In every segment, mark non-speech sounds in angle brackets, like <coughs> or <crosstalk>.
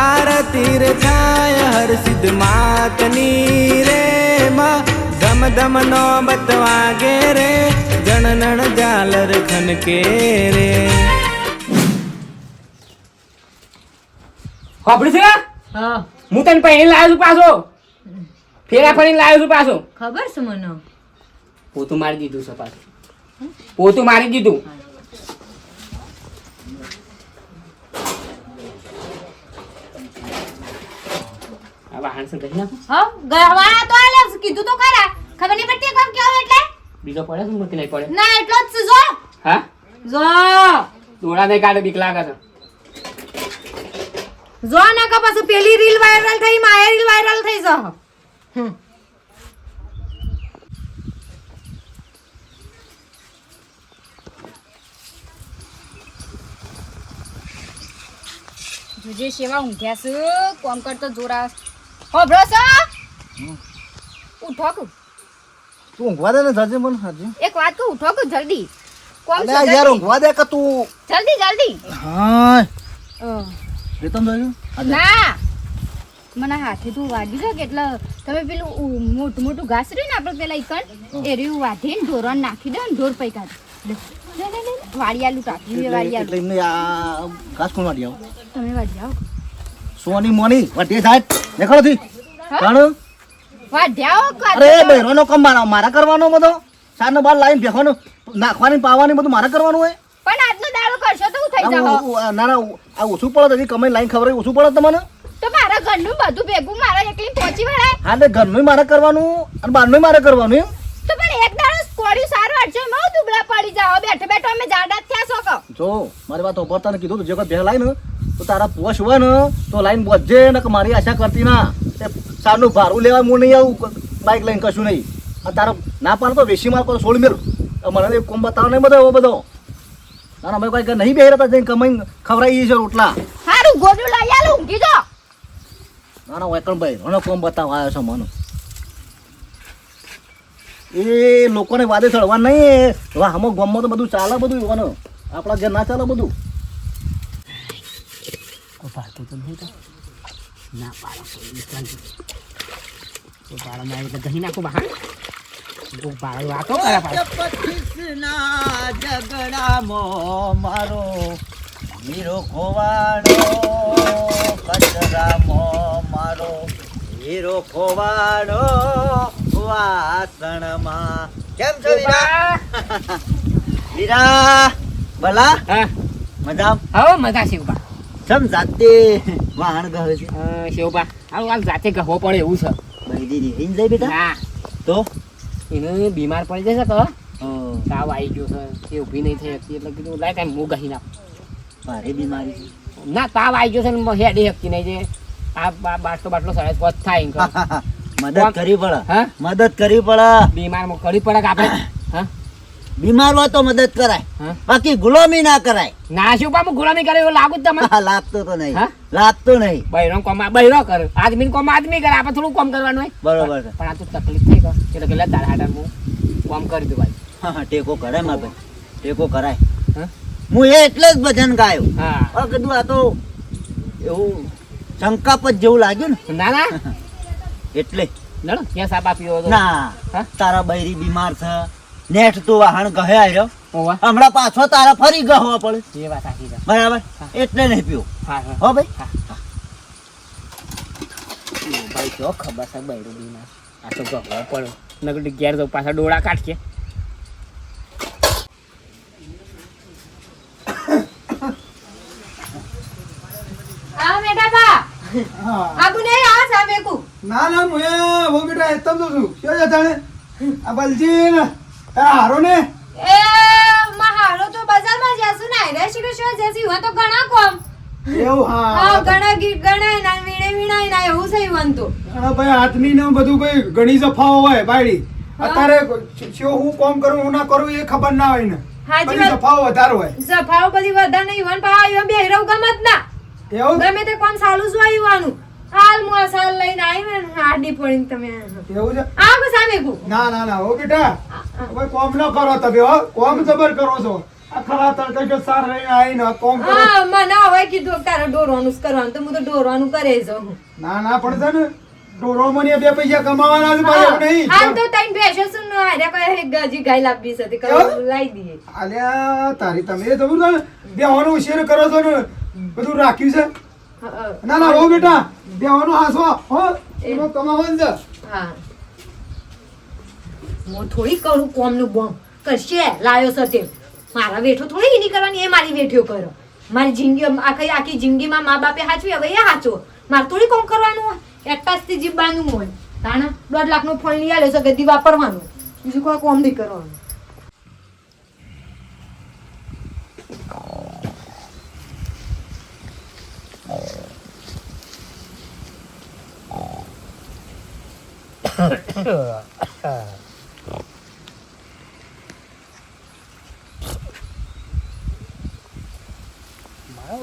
આરતી રે થાય હર સિદ્ધ માતની રે માં ધમ ધમ નો બતવાગે રે જાલર ઝાલર ખનકે રે ખબર છે હા હું તને પહેલી લાવ્યો છું પાછો ફેરા ફરીને લાવ્યો છું પાછો ખબર છે મને પોતું મારી દીધું છે પાછું પોતું મારી દીધું વાહન છે ગઈ નાખો. હા? ગવાળા તો આલે કીધું તો ખરા. ખબર નહીં પડતી કોમ કેવો એટલે? બીજો પડે છે મૂર્તિ નહીં પડે. ના એટલો જ જો. હા? જો. દોડા નહીં કાઢે બીક લાગે છે. જો ના કે પછી પેલી રીલ વાયરલ થઈ માયા રીલ વાયરલ થઈ જો. હમ. જોજે સેવા ઊંઘ્યા છે. કોમ કરતો જોરા. હોભળો છો? ઉઠો તું ઊંઘવા દે ને જજે મને હાજી. એક વાત કહું ઉઠો કુ જલ્દી. કોમ છે યાર જલ્દી? ઊંઘવા દે કે તું? જલ્દી જલ્દી. હા. પ્રીતમ જોયું ના. મને હાથે તું વાગી જો કે એટલે તમે પેલું મોટું મોટું ઘાસ રહ્યું ને આપણે પેલા એક એ રહ્યું વાઢીને ઢોરણ નાખી દો ને ઢોર પૈ કાઢ. વાડિયાલું એટલે વાડિયાલું ઘાસ કોણ વાળી આવો? તમે વાઢી આવો. સોની મોની વાટી જાય. દેખાડો થી. જાણો અરે તો- બહેરોનો કમ મારા મારા કરવાનો બધો. સાર બાર લાઈન ભેખવાનું નાખવાની પાવાની બધું મારા કરવાનું હોય. પણ આજનો દાડો કરશો તો હું થઈ જાવ ના ના આ ઓછું પડે તો હજી કમાઈ લાઈન ખબર ઓછું પડે તમને? તો મારા ઘરનું બધું ભેગું મારા એકલી પહોંચી વળાય. હા એટલે ઘરનું મારે કરવાનું અને બહારનું મારે કરવાનું તો પણ એક દાડો કોળ્યું સારું વાટજો મો દુબળા પડી જાવ બેઠો બેઠો અમે જાડા થયા છો જો મારી વાત ઉપર તને કીધું તું જે કોઈ ભેગ લાઈ ને તો તારા પોશ હોય ને તો લાઈન બધે ને કે મારી આશા કરતી ના. એ સારનું ભાડું લેવા હું નહીં આવું બાઇક લઈને કશું નહીં. અને તારો ના પાડો તો વેસી માર તો છોડી મેળ મને એક કોમ બતાવો નહીં બધો એવો બધો. ના અમે ભાઈ કોઈ નહીં બેહી રહેતા જઈને કમાઈને ખવડાવી છે રોટલા. સારું ગોડું લઈ આલું ઊંઘી ના ના વેકણ ભાઈ મને કોમ બતાવો આવ્યો છે મને. એ લોકોને વાદે ચડવા નહીં. વાહ આમાં ગામમાં તો બધું ચાલે બધું એવાનું. આપણા ઘેર ના ચાલે બધું. પાડતું તો નહીં તો ના પાડો કોઈ પાડો મારી એટલે ગહી નાખું બહાર વાતો કરે પાડો મારો હીરો ખોવાડો છો મજા મજા શિવબા સમ જાતે વાહણ ગહે છે? શિવબા આ હાલ જાતે ગહવો પડે એવું છે. ભાઈ દીદી હિન જાય બેટા? હા. તો? એને બીમાર પડી જશે તો. તાવ આવી ગયો છે. એ ઊભી નહીં થઈ શકતી. એટલે કીધું લાય કાંઈ હું ગહી નાખું. ભારે બીમારી છે. ના તાવ આવી ગયો છે ને હેડી શકતી નહીં જે આ બાટલો બાટલો સરસ વધ થાય <laughs> મદદ કરવી પડે. હા? મદદ કરવી પડે. બીમાર કરવી કરી પડે કે આપણે? <coughs> હા? બીમાર હોય તો મદદ કરાય. બાકી ગુલામી ના કરાય. ના શું બા ગુલામી કરે એવું લાગુ જ તમને? લાગતો તો નહીં? લાગતો નહીં. બૈરો કોમ બૈરો કરે. આદમી કોમ આદમી કરે. આપણે થોડું કોમ કરવાનું હોય. બરોબર પણ આ તો તકલીફ થઈ ગયો. એટલે કે દાડા હાડા હું કોમ કરી દઉં ભાઈ. હા, ટેકો કરાય મારે ભાઈ. ટેકો કરાય. હું? એ એટલે જ ભજન ગાયો. હા. કીધું આ તો એવું શંકાપત જેવું લાગ્યું ને. ના ના. <laughs> એટલે. ના. હા? તારા બૈરી બીમાર છે. નેઠ તું વાહન કહે આવ્યો હમણાં પાછો તારા ફરી ગહવા પડે. એ વાત છે. બરાબર? એટલે નહીં પીવું. હો ભાઈ. ભાઈ જો ખબર છે બૈરું બીમાર. આ તો ગહવા પડે. નગડી ઘેર તો પાછા ડોળા કાઢશે. આ સામે ના ના હું એ વો બેટા એકદમ તો છું. શું જતાને આ બલજી હારો ને. એ મહારો તો બજારમાં જાસુ ના રે શીખો શું જેસી હોય તો ઘણા કોમ. એવું હા હા ઘણા ગીત ગણાય ના વીણે વીણાય ના એવું સહી વંતુ હા ભાઈ હાથની ને બધું કોઈ ઘણી જફાઓ હોય બાયડી. અત્યારે જો હું કોમ કરું હું ના કરું એ ખબર ના હોય ને. હાજી. જફાઓ વધારે હોય. જફાઓ બધી વધારે નહીં વન પા આવ્યો બે હીરો ગમત ના. એવું? ગમે તે કોમ સાલું શું આવ્યું હાલ મુ આ સાલ લઈને આવી ને પડીને તમે એવું છે? આ ના ના ના ઓ બેટા. ભાઈ કોમ ન કરો તમે હો. કોમ જબર કરો છો. ખરા તડકા જો સાર રહીને આવીને કોમ કરો. હા મને હવે કીધું તારે ડોરવાનું કરવાનું તો હું તો ડોરવાનું કરે હું. ના ના પણ છે ને ઢોરો મને બે પૈસા કમાવાના છે ભાઈ નહીં હાલ તો તઈને ભેંસો શું ન હાર્યા કોઈ ગાજી ગાય લાવવી છે કેવું? દઈએ. અલ્યા તારી તમે તો ખબર છે ને બેવાનો કરો છો ને બધું રાખ્યું છે? ના ના હો બેટા દેવાનો હાસો હો એનો કમાવન જ હા. હું થોડી કરું કોમનું બોમ. કશે લાયો સતે મારા વેઠો થોડી એની કરવાની એ મારી વેઠ્યો કરો. મારી જિંદગી આખી આખી જિંદગીમાં મા બાપે હાચવી હવે એ હાચો. મારે થોડી કોમ કરવાનું હોય. એકટાસથી જીવવાનું હોય. તાણા દોઢ લાખનો ફોન લઈ આવ્યો છે ગદી વાપરવાનું. બીજું કોઈ કોમ નહીં કરવાનું.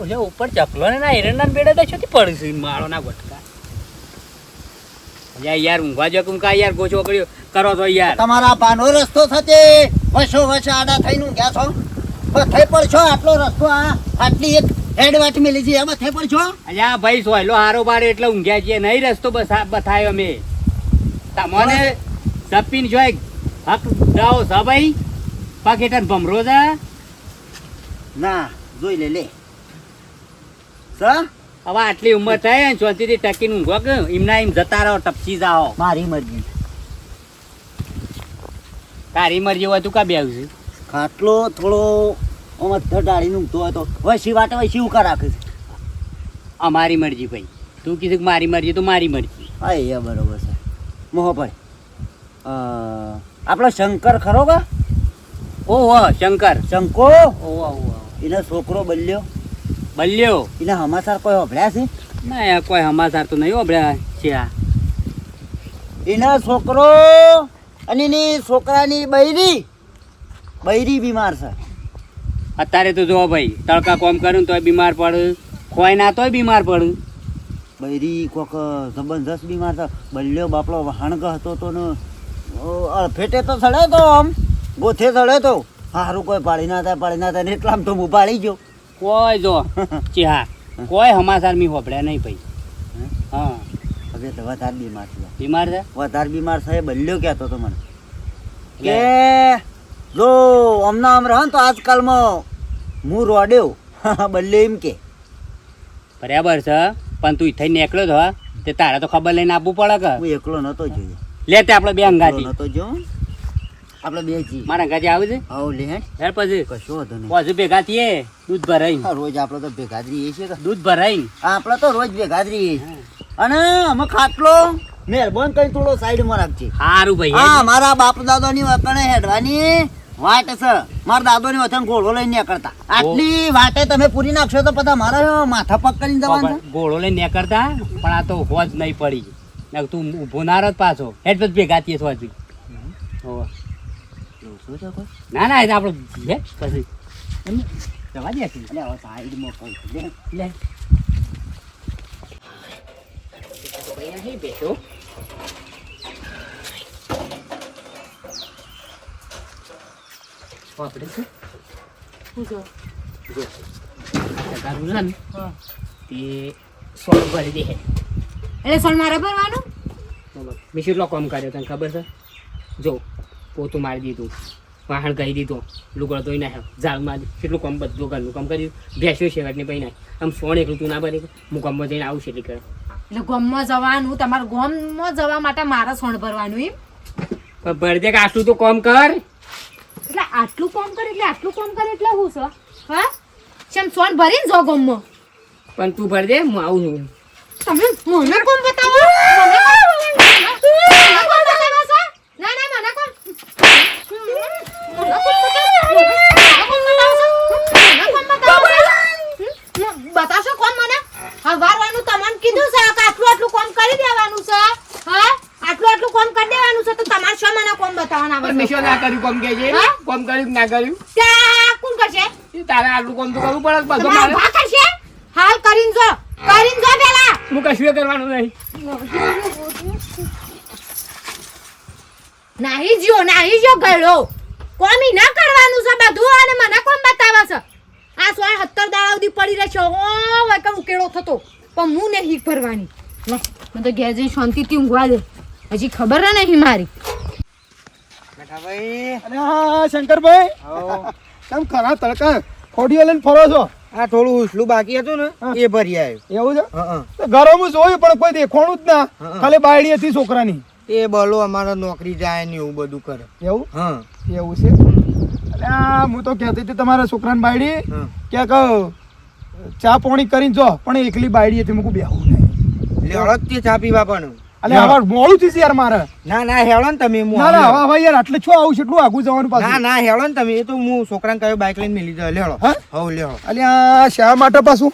ઓલે ઉપર ચકલો ને ના હિરણના બેડા તો છોથી પડશે માળો ના ગોટકા. યાર યાર ઊંઘવા જો કુમકા યાર ગોચો કર્યો કરો તો યાર. તમારા પાનો રસ્તો થતે. વસો વસો આડા થઈને ઊંઘ્યા છો. બથે પર છો આટલો રસ્તો આ આટલી એક હેડવાટ મેલી છે. એમાં થઈ છો? અલ્યા ભાઈ સોયલો હારો બારે એટલે ઊંઘ્યા છીએ. નહીં રસ્તો બસ બતાયો અમે. તમને સપીન જોઈ હક દાવો સ ભાઈ પાકેટન ભમરો છે ના જોઈ લે લે. સ? હવે આટલી ઉંમર થાય ને શાંતિથી ટકીને ઊંઘો કે એમના એમ જતા રહો ટપસી જાઓ. મારી મરજી. તારી મરજી હોય તું કા બેવ છે? ખાટલો થોડો આમાં ઢાળી ઊંઘતો હોય તો વસી વાટે વસી ઉકા રાખે છે. અમારી મરજી ભાઈ. તું કીધું કે મારી મરજી તો મારી મરજી. હા એ બરોબર છે. મોહભાઈ આપણો શંકર ખરો કા? ઓહો શંકર. શંકો ઓહો એનો છોકરો બલ્યો. બલ્યો? એના હમાસાર કોઈ હોભળ્યા છે? ના કોઈ હમાસાર તો નહીં ઓબળ્યા છે આ. એના છોકરો અને એની છોકરાની બૈરી. બૈરી બીમાર છે. અત્યારે તો જો ભાઈ તડકા કોમ કર્યું તોય બીમાર પડે. ખોય ના તોય બીમાર પડે. બૈરી કોક જબરજસ્ત બીમાર તો બલ્યો બાપલો વહાણક હતો તો ને અળફેટે તો સડે તો આમ. ગોથે સડે તો. સારું કોઈ પાડી ના થાય પાડી ના થાય ને એટલામાં તો હું પાડી ગયો. કોઈ જો <laughs> ચિહા કોઈ હમાસાર મી હોપડ્યા નહીં ભાઈ. હા? હવે તો વધારે બીમાર છે બીમાર છે? વધારે બીમાર છે બલ્યો કહેતો તો મને. કે જો હમણાં આમ રહ તો આજકાલમાં હું રોડ્યો. <laughs> બલ્યો એમ કે. બરાબર છે. પણ તું થઈ નીકળ્યો તો તે તારે તો ખબર લઈને આપવું પડે કે? હું એકલો નતો જોયો. લે તે આપણે બે અંગાજી નતો જો આપણે બે જી. મારા અંગાથી આવે છે? આવો લે હેડ. પછી. કશો વાંધો નહીં. પાછું ભેગા થઈએ દૂધ ભરાઈ રોજ આપણે તો ભેગા જ રહીએ છીએ દૂધ ભરાઈ આપણે તો રોજ ભેગા જ રહીએ. અને અમે ખાટલો મહેરબાન કરી થોડો સાઈડમાં રાખજે. સારું ભાઈ હા મારા બાપ દાદોની વતને હેડવાની. વાટ છે. મારા દાદોની વચન ઘોડો લઈને નીકળતા. આટલી વાટે તમે પૂરી નાખશો તો બધા મારા માથા પગ કરીને જવાનું. ગોળો લઈને નીકળતા પણ આ તો હોજ નહીં પડી. તું ઊભો ના રહત પાછો. હેડ પછી ભેગા થઈએ છો હજુ? ના ના એ આપણે પછી. જવા દે સાઈડમાં કહું લે. લે. બેઠો? છે. જો. આ છે ને તે સોળ ભરી દે. એટલે સોન મારે ભરવાનું? મેં કેટલો કોમ કર્યો તને ખબર છે? જો પોતું મારી દીધું વાહણ કરી દીધું લુગડો ધોઈ નાખ્યો ઝાડ મારી કેટલું કામ બધું ઘરનું કામ કરી દીધું છે શેવટને પૈ નાખ. આમ સોણ એકલું તું ના ભરી. હું ગમમાં જઈને આવું છે એટલે કરે એટલે ગમમાં જવાનું તમારે ગમમાં જવા માટે મારે સોણ ભરવાનું એમ? ભરી દે કે આટલું તો કોમ કર. એટલે આટલું કામ કરે એટલે આટલું કામ કરે એટલે હું છે હા? ચમ સોન ભરીને જો ગોમમાં. પણ તું ભરી દે હું આવું છું. તમે મને કોણ બતાવો? મને કોણ બતાવો ના ના મને કોણ મને કોણ બતાવો કર્યું? કોમ કે છે? કોમ કર્યું ના કર્યું? ત્યાં કોણ કરશે? તારે આટલું કોમ તો કરવું પડે બધું મારે. કરશે? હાલ કરીને જો કરીને જો પેલા. હું કશું કરવાનું નહીં. નાહી જ્યો નાહી જ્યો ગળો. કોમી ના કરવાનું છે બધું અને મને કોમ બતાવે છે. આ સોળ સત્તર દાડા સુધી પડી રહેશે. ઓ કે ઉકેળો થતો. પણ હું નહીં ભરવાની. મને તો ઘેર જઈને શાંતિથી ઊંઘવા દે. હજી ખબર નહીં મારી. અરે હા શંકરભાઈ કેમ ખરા તડકા ખોડીઓ લઈને ફરો છો? આ થોડું ઉછલું બાકી હતું ને એ ભરી આવ્યું. એવું છે? ગરમ જોયું પણ કોઈ દેખોણું જ ના. ખાલી બાયડી હતી છોકરાની. એ બલો અમારે નોકરી જાય ને એવું બધું કરે. એવું? હા. એવું છે? અલ્યા હું તો કહેતી હતી તમારા છોકરાને બાયડી કે ક્યાંક ચા પોણી કરીને જો પણ એકલી બાયડી હતી મૂકું બેહું નહીં. એટલે જ ચા પીવા પણ. હવે મોડું થયું યાર મારે. ના ના હેળો ને તમે હું ના ના હવે હવે યાર આટલે છો આવું છે એટલું આગું જવાનું પાછું. ના હેળો ને તમે એ તો હું છોકરાને કયો બાઇક લઈને મિલી જાય લેળો હા? હવ લેળો અલ્યા શા માટે પાછું?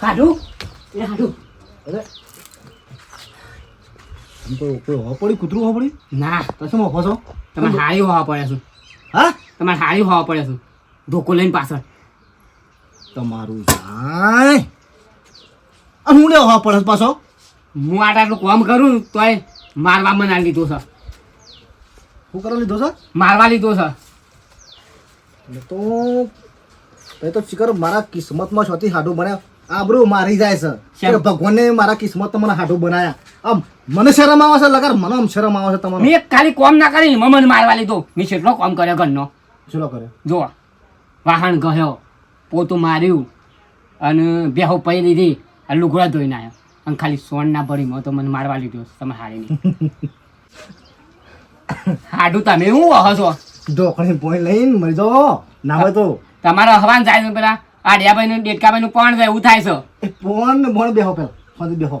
કાઢું. એ કાઢું આમ તો કોઈ હો પડી કૂતરું હો પડી? ના તો શું છો? તમારે હારી હોવા પડે છે હા? તમારે હારી હોવા પડે છે ધોકો લઈને પાછળ. તમારું જાય. અને હું લે હવા પડે પાછો? હું આટ આટલું કોમ કરું તોય મારવા મને આ લીધો છે. શું કરવા લીધો છે? મારવા લીધો છે. તો એ તો ચીકર મારા કિસ્મતમાં છોથી હાડું બન્યા. આબરૂ મારી જાય છે. ભગવાને મારા કિસ્મત મને હાડું બનાયા. આમ મને શરમ આવે છે લગાર મને આમ શરમ આવે છે તમારો મેં ખાલી કોમ ના કરી મમન મને મારવા લીધો. મેં કેટલો કોમ કર્યો ઘરનો. ચલો કર્યો? જો વાહન ગયો પોતું માર્યું અને બેહો પઈ લીધી અને લુગડા ધોઈને આવ્યો અને ખાલી સોન ના ભરી તો મને મારવા લીધો. તમે હારી નહીં. <laughs> હાડું તમે હું વહો છો? ઢોકળી પોઈ લઈને મરી જાઓ ના હોય તો. તમારા હવાન જાય છે પેલા. આડિયાભાઈ નું ડેટકાભાઈ નું પણ જાય એવું થાય છે. પોણ ને મોણ બેહો પેલો. શાંતિ બેહો.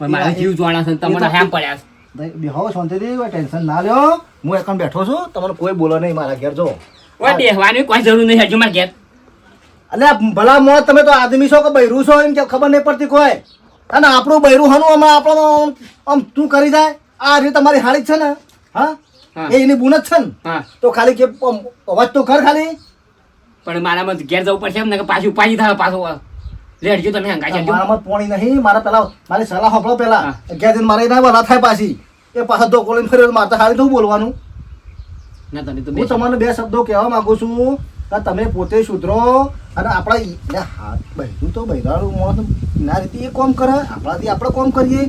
પણ મારા જીવ જોવાના છે તમને હેમ પડ્યા છે. બેહો શાંતિથી ટેન્શન ના લ્યો. હું એકમ બેઠો છું તમને કોઈ બોલો નહીં મારા ઘેર જો. બેહવાની કોઈ જરૂર નહીં હજુ મારે ઘેર. અલ્યા ભલા મોત તમે તો આદમી છો કે બૈરું છો એમ કે ખબર નહીં પડતી કોઈ. અને આપણું બૈરું હનું હમણાં આપણો આમ- તું કરી જાય? આ રીતે તમારી હાળી છે ને? હા. એ એની બુન જ છે ને? તો ખાલી કે અવાજ તો કર ખાલી. પણ મારામાં ઘેર જવું પડશે એમ ને કે પાછું પાછી થાય પાછું. લેડજો તમે હંગાઈ જજો. મારામાં પોણી નહીં મારા પેલા મારી સલાહ હોપડો પેલા. ઘેર જઈને મારે ના વલા થાય પાછી. એ પાછા તો કોલીને ફરી મારે હારી તો બોલવાનું? ના તમે તો હું. તમને બે શબ્દો કહેવા માંગુ છું. કે તમે પોતે સુધરો અને આપણા એટલે હાથ બહેરું તો બૈરાનું મોત ના રીતે એ કોમ કરે. આપણાથી આપણે કોમ કરીએ.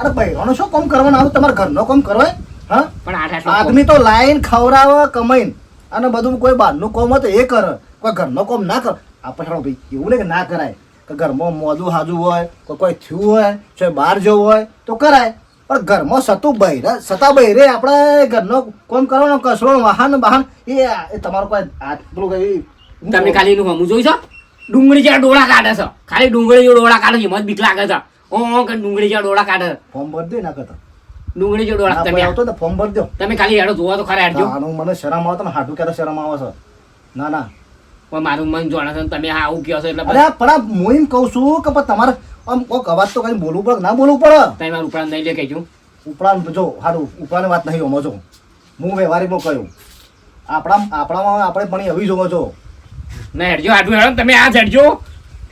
અરે બહેરાનો શું કોમ કરવાનો? આવે તમારા ઘરનો કોમ કરવાય? હા? પણ આદમી તો લાઈન ખવડાવે કમાઈને. અને બધું કોઈ બહારનું કોમ હોય તો એ કરે. કોઈ ઘરનો કોમ ના કરે. આપણે હેડો ભાઈ એવું નહીં કે ના કરાય. કે ઘરમાં મોજું હાજુ હોય કોઈ કોઈ થયું હોય કોઈ બહાર જવું હોય તો કરાય. પણ ઘરમાં સતું બહેરા સતા બહેરે આપણે ઘરનો કોમ કરવાનો કસરો વાહન વાહન એ એ તમારો કોઈ હાથ પેલું કઈ તમે ખાલી એનું હમું જોઈશો ડુંગળી જેવા ડોળા કાઢે છે. ખાલી ડુંગળી જેવા ડોળા કાઢે છે. એમાં બીક લાગે છે. ઓ કે ડુંગળી જેવા ડોળા કાઢે ફોર્મ ભરી દે ના કરતા. ડુંગળી જેવા ડોળા તમે આવતો તો ફોર્મ ભરી દો. તમે ખાલી હેડો જોવા તો ખરા હેડજો. આનું મને શરમ આવતો ને હાટું ક્યારે શરમ આવે છે. ના ના. પણ મારું મન જોણે છે તમે હા આવું કહો છો એટલે અરે પણ હું એમ કહું છું કે પણ તમારે આમ કોક અવાજ તો કઈ બોલવું પડે ના બોલવું પડે? તમે મારું ઉપરાંત નહીં લે કહેજો ઉપરાંત જો સારું ઉપરાંત વાત નહીં હોમો છો હું વ્યવહારીમાં કહ્યું આપણા આપણામાં આપણે પણ એવી જોવો છો ના હેડજો હાડું હેડો તમે આ જ હેડજો.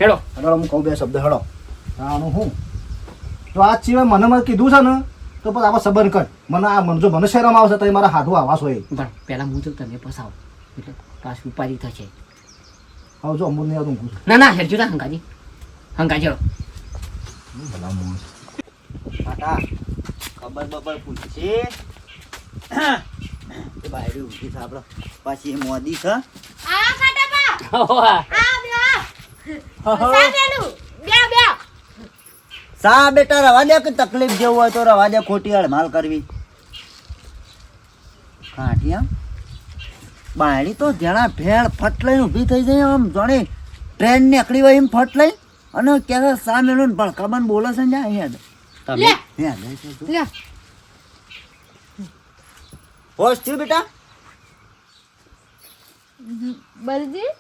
હેડો. હેડો હું કહું બે શબ્દ હેડો. આનું હું? તો આ સિવાય મને મને કીધું છે ને તો પછી આપણે સબન કર. મને આ મન જો મને શહેરમાં આવશે તો મારા હાથું આવાસ હોય. પણ પહેલાં હું તો તમે પસાવો એટલે પાછું ઉપાધિ થશે. આવજો જો અમૂલ નહીં આવતું ના ના હેડજો ના હંકાજી હંકાજી હેડો. માતા ખબર બબર પૂછશે બાયડી ઊભી છે આપણે પાછી મોદી છે. સા બેટા રવા દે કે તકલીફ જેવું હોય તો રવા દે ખોટી હળમાલ કરવી. કાઢ્યા બાયડી તો જણા ભેળ ફટ લઈને ઊભી થઈ જાય આમ જાણે ટ્રેન નીકળી હોય એમ ફટ લઈ અને ક્યારે સામે મેળું ભડકાબન બોલે છે ને અહીંયા તમે? લે. હોશ થયું બેટા? બલજી?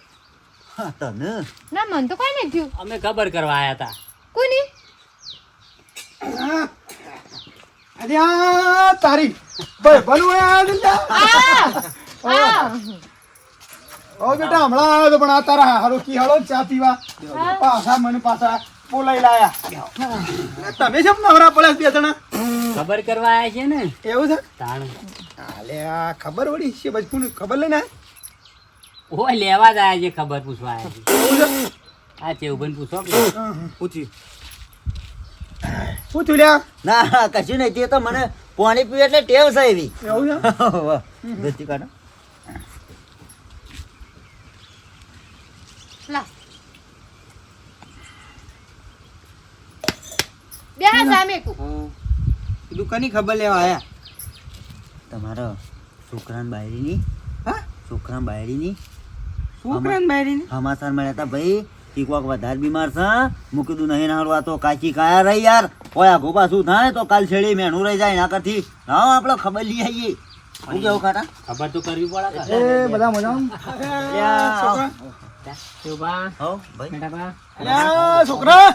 તને? ના મન તો કોઈ નહીં થયું. અમે ખબર કરવા આવ્યા હતા. કોની? અરે આ તારી. ભાઈ ભલું આ દિલ્લા ઓ બેટા હમણાં આવ્યો તો પણ આ તારા હારું કી હાલો ચા પીવા. પાછા મને પાછા બોલાઈ લાયા. તમે કેમ નવરા પડ્યા બે જણા? ખબર કરવા આવ્યા છે ને? એવું છે? તાણ. હાલે આ ખબર વળી છે. ખબર ખબર લઈને આયા? ઓ લેવા જ આવ્યા છે ખબર પૂછવા આવ્યા છે. આ પૂછો પૂછી થયું લ્યા. ના કશું નહીં તે તો મને પાણી પીવે એટલે ટેવ છે એવી. એવું છે? કાઢો. લા. બે હા સામે કુ દુકાની ખબર લેવા આયા. તમારો છોકરાને બાયરીની હા? છોકરાને બાયરીની છોકરા ને સમાચાર મળ્યા હતા ભાઈ કોક વધારે બીમાર છે મૂકી કીધું નહીં નાડું તો કાચી કાયા રહી યાર. ઓયા આઘો શું થાય તો કાલ છેડી મેણું રહી જાય ના કરતી હા આપણે ખબર લઈ આવીએ શું કેવું કાકા? ખબર તો કરવી પડે એ બધા મજા છોકરા શોભા. હો ભાઈ. બેટા બા અલ્યા, છોકરા.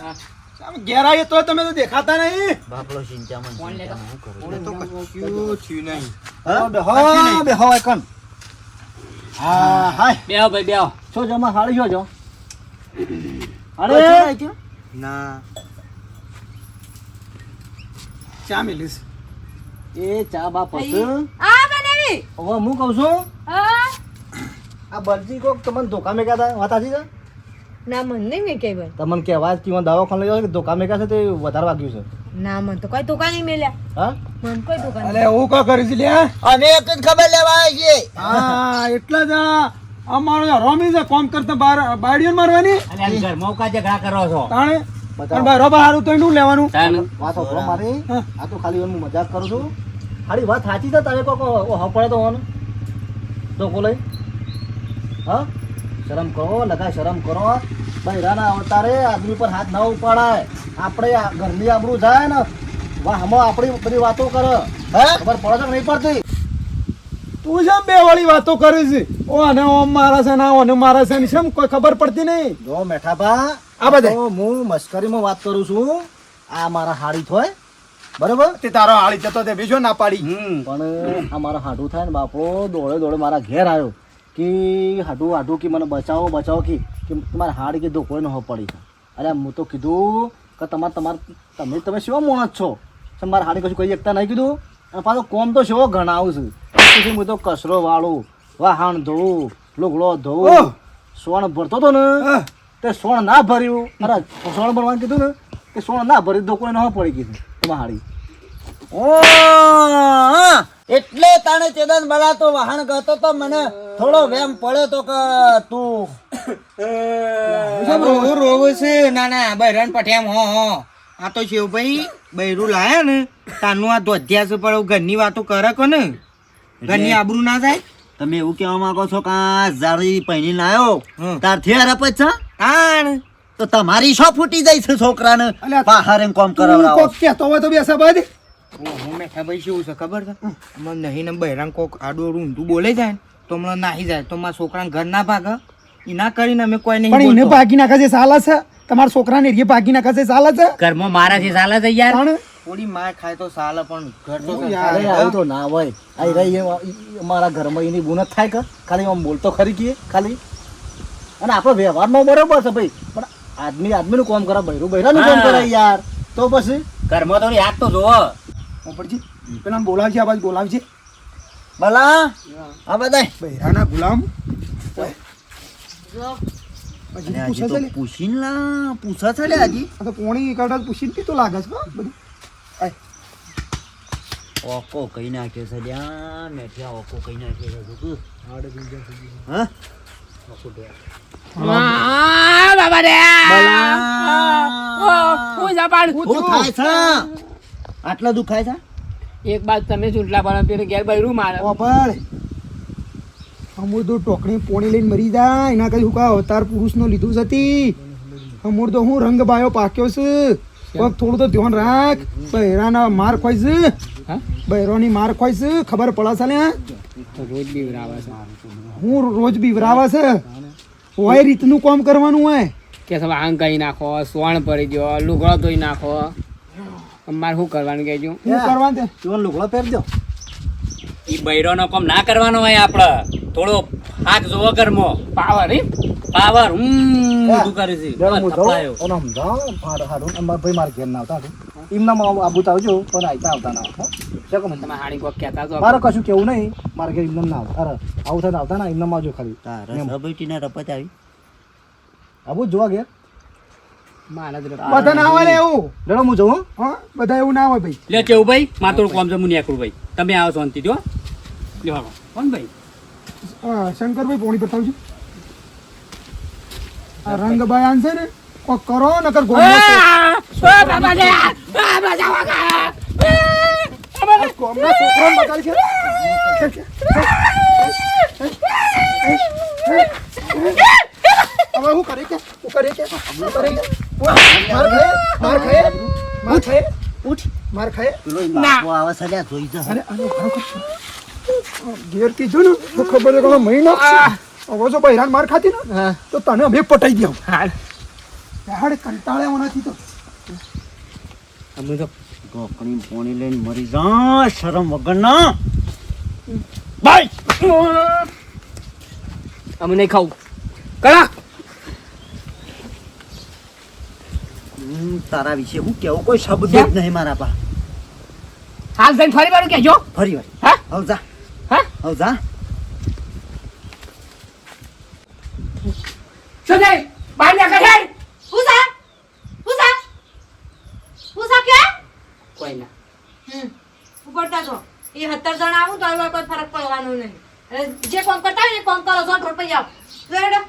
આમ ઘેર આવીએ તો તમે તો દેખાતા નહીં. બાપડો સિંચામણ ફોન લેતો. સિંચામણ શું કરું? કયું થયું નહીં. હા, બેહો બેહો એકન હા હાય. બેહો ભાઈ બેહો. શું જમા હાડી છો જો અરે. ના. ચા મેલીશ. એ ચા બા પછી આ બનાવી હવે હું કહું છું? હા. આ બરજી કોક તમને ધોકા મેકા હતા વાત આજી છે? ના મન નહીં મેં કઈ તમને કહેવાય કે દવા દવાખાને લઈ જાવ કે ધોકા મેકા છે તે વધારે વાગ્યું છે. ના મન તો કોઈ દુકાન નહીં મેલ્યા હા? મન કોઈ દુકાન અલે હું કા કરી છે લ્યા અમે એક જ ખબર લેવા આવી છીએ હા એટલા જ અમારો રોમી છે કોમ કરતા બાર બાડીઓ મારવાની? અને આમ કા કરો છો. તાણે. પણ ભાઈ રોબા હારું તો એનું લેવાનું? તાણ. વાત મારી. હા. આ તો ખાલી હું મજાક કરું છું. ખાલી વાત સાચી છે તમે કોક હ પડે તો હોન હા? શરમ કરો લગા શરમ કરો. બૈરાના અવતારે આદમી પર હાથ ના ઉપાડાય. આપણે આ ઘરની આબરૂ જાય ને વાહમાં આપણી બધી વાતો કરે. હે? ખબર પડે નહીં પડતી? તું જેમ બે વાળી વાતો કરી છે ઓ અને ઓમ મારા છે ના ઓને મારા છે ને શેમ કોઈ ખબર પડતી નહીં? જો મેઠાભા આ બધા. હું મસ્કરીમાં વાત કરું છું. આ મારા હાડી થોય. બરોબર? તે તારો હાડી જતો તે બીજો ના પાડી. પણ આ મારા હાડું થાય ને બાપો દોડે દોડે મારા ઘેર આવ્યો. કે હાડું હાડું કે મને બચાવો બચાવો કે કે તમારે હાડ કે ધોકો ન પડી. છે અરે હું તો કીધું કે તમારે તમારે તમે તમે શેવા માણસ છો. મારા હાડી કશું કહી શકતા નહીં કીધું. અને પાછો કોમ તો શેવો ઘણાવું છું. પછી હું તો કચરો વાળું વાહણ ધોવું લુગડો ધોવું. સોણ ભરતો હતો ને તે સોણ ના ભર્યું. અરે સોણ ભરવાનું કીધું ને કે સોણ ના ભર્યું ધોકો ન પડી કીધું. તમારી હાડી. ઓ એટલે તાણે ચેદન તો વાહન ગતો તો મને થોડો વેમ પડ્યો તો કે તું <coughs> રોવું રોવું છે. ના ના બૈરાન પઠ્યામ હો હો. આ તો શિવભાઈ બૈરું લાયા ને. તાનું આ ધોધ્યા છે પણ ઘરની વાતો કરે કોને ઘરની આબરૂ ના થાય? તમે એવું કહેવા માંગો છો કે આ પહેરીને આવ્યો હમ. તારથી હરપ છે તાણ તો તમારી શો ફૂટી જાય છે છોકરાને. બહાર એમ કોમ કરાવડાવો કોક કહેતો હોય તો બેસા બાદ હું મેઠા ભાઈ શું છે ખબર છે? મને નહીં ને બૈરાંગ કોક આડું ઊંધું બોલે જાય ને. તો મને નાહી જાય. તો મારા છોકરાને ઘર ના ભાગે. એના કરીને અમે કોઈ નહીં પણ એને. ભાગી નાખે છે ચાલે છે. તમારા છોકરાને એ ભાગી નાખે છે ચાલે છે. ઘરમાં મારા છે ચાલે છે યાર. થોડી માર ખાય તો ચાલે પણ ઘર તો યાર. આવું તો ના હોય. આ રહી મારા ઘરમાં એની ગુનત થાય કે? ખાલી આમ બોલતો ખરી કીએ ખાલી? અને આપણો વ્યવહારમાં બરોબર છે ભાઈ. પણ આદમી આદમીનું કામ કરે બૈરું બૈરાનું કામ કરે યાર. તો પછી? ઘરમાં તો યાદ તો જોવો ઉપરજી પેલા બોલાવજે આ બાજુ બોલાવજે. ભલા? આ બધા બૈરાના ગુલામ. પૂછીને લા. પૂછે છે હજી. તો પોણી કરતા પૂછીને પીતો લાગે છે બધું. ઓકો કઈ નાખ્યો છે લ્યા? મેઠિયા ઓકો કઈ નાખ્યો છે તું? હા? બાબા રે! હું. જપાન. શું થાય છે? આટલા દુખાય છે? એક બાજુ તમે ચૂંટલા પણ પેલું ઘેર બૈરું મારે. પણ અમૂળ તો ટોકણી પોણી લઈને મરી જાય એના કઈ હું કા અવતાર પુરુષનો લીધું હતી. તી અમૂળ તો હું રંગ બાયો પાક્યો છે. કોક થોડું તો ધ્યાન રાખ. બૈરાના માર ખોઈ છે? બૈરોની માર ખોઈ છે. ખબર પડે છે ને રોજ બીવરાવે છે. હું રોજ બીવરાવા છે. હોય રીતનું કામ કરવાનું હોય. કે સબ આંગ નાખો સોણ ભરી દો લુગડો ધોઈ નાખો. મારે શું કરવાનું કહેજો? શું કરવાનું તે તું લુગડો પહેરજો. ઈ બૈરોનો કોમ ના કરવાનો હોય આપણે. થોડો હાથ જોવો કરમો પાવર હે? પાવર હું બધું કરે છે. ઓનો સમજાવો ફાડ ફાડું અને ભાઈ માર ઘેર ના આવતા એમના માં આબુ આવજો પણ આઈતા આવતા ના આવતા. શું કહું? તમે હાડી કોક કહેતા તો. મારે કશું કેવું નહીં. મારા ઘેર એમને ના આવતા. અરે આવું થાય ને આવતા ના એમને આવજો ખાલી. તારા એમ. સબઈટીને રપત આવી. આબુ જ જોવા રપ- બધા ના હોય એવું જરા હું જઉં હો. હા બધા એવું ના હોય ભાઈ લે કેવું ભાઈ માતોડ કોમ છે મુનિ એકલું ભાઈ તમે આવો શાંતિ જો લ્યો હાલો. કોણ ભાઈ હા, શંકરભાઈ પોણી બતાવજો આ રંગભાઈ છે ને કોક કરો નકર ગોળ કોમના છોકરાને બગાડી છે. હવે હું કરી કે? હું કરી કે? હું કરી કે? માર ખાય માર ખાય માર ખાય. ઉઠ માર ખાય. પેલો આવે છે જોઈ જા. અરે આનો ઘણો ખર્ચો. ઘેર કીધું ને તો ખબર છે કે મહિનો હવે જો બૈરાન માર ખાતી ને તો તને અમે પટાઈ દઉં હાલ. હાડે કંટાળે નથી તો. અમે તો ગોકણી પોણી લઈને મરી જા શરમ વગરના અમે નહીં ખાવું. કડા હમ, તારા વિશે હું કેવો કોઈ શબ્દ જ નહીં મારા પા. હાલ જઈને ફરી વાર કહેજો ફરી વાર હા? હવ જા. હા? હવ જા. શું થઈ બહાર ના કાઢે પૂછા પૂછા પૂછા કે કોઈ ના. હમ. ઉપડતા છો. એ સત્તર જણા આવું તો કોઈ ફરક પડવાનો નહીં. જે કોમ કરતા હોય ને એ કોમ કરો છો રૂપિયા આવો. હેડો.